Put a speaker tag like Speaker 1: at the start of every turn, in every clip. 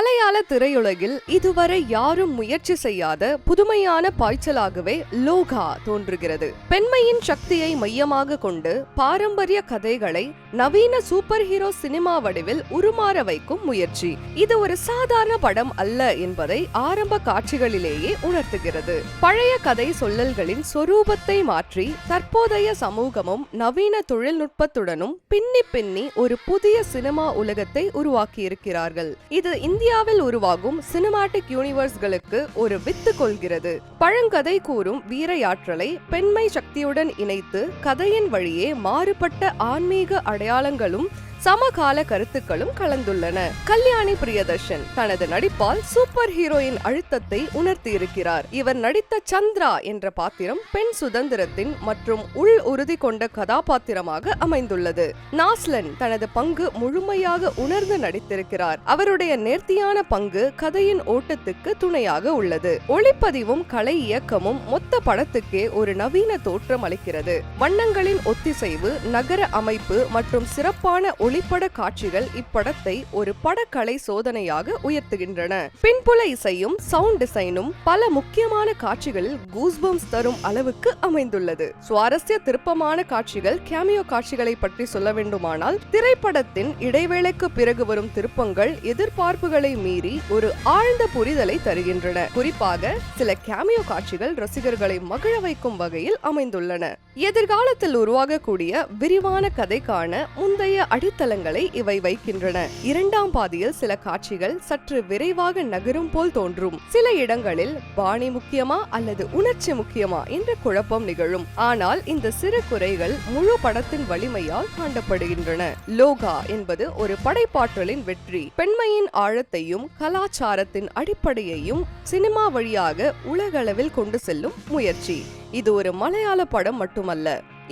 Speaker 1: மலையாள திரையுலகில் இதுவரை யாரும் முயற்சி செய்யாத புதுமையான பாய்ச்சலாகவே லோகா தோன்றுகிறது. பெண்மையின் சக்தியை மையமாக கொண்டு பாரம்பரிய கதைகளை நவீன சூப்பர் ஹீரோ சினிமா வடிவில் உருமாற வைக்கும் முயற்சி. இது ஒரு சாதாரண படம் அல்ல என்பதை ஆரம்ப காட்சிகளிலேயே உணர்த்துகிறது. பழைய கதை சொல்லல்களின் சொரூபத்தை மாற்றி தற்போதைய சமூகமும் நவீன தொழில்நுட்பத்துடனும் பின்னி பின்னி ஒரு புதிய சினிமா உலகத்தை உருவாக்கியிருக்கிறார்கள். இது இந்திய இந்தியாவில் உருவாகும் சினிமாட்டிக் யூனிவர்ஸ்களுக்கு ஒரு வித்து கொள்கிறது. பழங்கதை கூறும் வீரையாற்றலை பெண்மை சக்தியுடன் இணைத்து கதையின் வழியே மாறுபட்ட ஆன்மீக அடையாளங்களும் சமகால கருத்துக்களும் கலந்துள்ளன. கல்யாணி பிரியதர்ஷன் தனது நடிப்பால் சூப்பர் ஹீரோயின் அழுத்தத்தை உணர்த்தியிருக்கிறார். இவர் நடித்த சந்திரா என்ற பாத்திரம் பெண் சுதந்திரத்தின் மற்றும் உள் உறுதி கொண்ட கதாபாத்திரமாக அமைந்துள்ளது. நாஸ்லன் தனது பங்கு முழுமையாக உணர்ந்து நடித்திருக்கிறார். அவருடைய சக்தியான பங்கு கதையின் ஓட்டத்துக்கு துணையாக உள்ளது. ஒளிப்பதிவும் கலை இயக்கமும் மொத்த படத்துக்கே ஒரு நவீன தோற்றம் அளிக்கிறது. வண்ணங்களின் ஒத்திசைவு நகர அமைப்பு மற்றும் சிறப்பான ஒளிப்பட காட்சிகள் இப்படத்தை ஒரு படக்கலை சோதனையாக உயர்த்துகின்றன. பின்புல இசையும் சவுண்ட் டிசைனும் பல முக்கியமான காட்சிகளில் கூஸ்பம்ஸ் தரும் அளவுக்கு அமைந்துள்ளது. சுவாரஸ்ய திருப்பமான காட்சிகள் கேமியோ காட்சிகளை பற்றி சொல்ல வேண்டுமானால் திரைப்படத்தின் இடைவேளைக்கு பிறகு வரும் திருப்பங்கள் எதிர்பார்ப்புகள் மீறி ஒரு ஆழ்ந்த புரிதலை தருகின்றன. குறிப்பாக சில கேமியோ காட்சிகள் ரசிகர்களை மகிழ வைக்கும் வகையில் அமைந்துள்ளன. எதிர்காலத்தில் உருவாகக்கூடிய விரிவான கதைக்கான முந்தைய அடித்தளங்களை இவை வைக்கின்றன. இரண்டாம் பாதியில் சில காட்சிகள் சற்று விரைவாக நகரும் போல் தோன்றும். சில இடங்களில் பாணி முக்கியமா அல்லது உணர்ச்சி முக்கியமா என்ற குழப்பம் நிகழும். ஆனால் இந்த சிறு குறைகள் முழு படத்தின் வலிமையால் காண்டப்படுகின்றன லோகா என்பது ஒரு படைப்பாற்றலின் வெற்றி. பெண்மையின் ஆழத்தையும் கலாச்சாரத்தின் அடிப்படையையும் சினிமா வழியாக உலகளவில் கொண்டு செல்லும் முயற்சி. இது ஒரு மலையாள படம் மட்டுமல்ல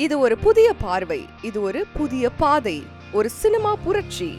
Speaker 1: இது ஒரு புதிய பார்வை இது ஒரு புதிய பாதை ஒரு சினிமா புரட்சி.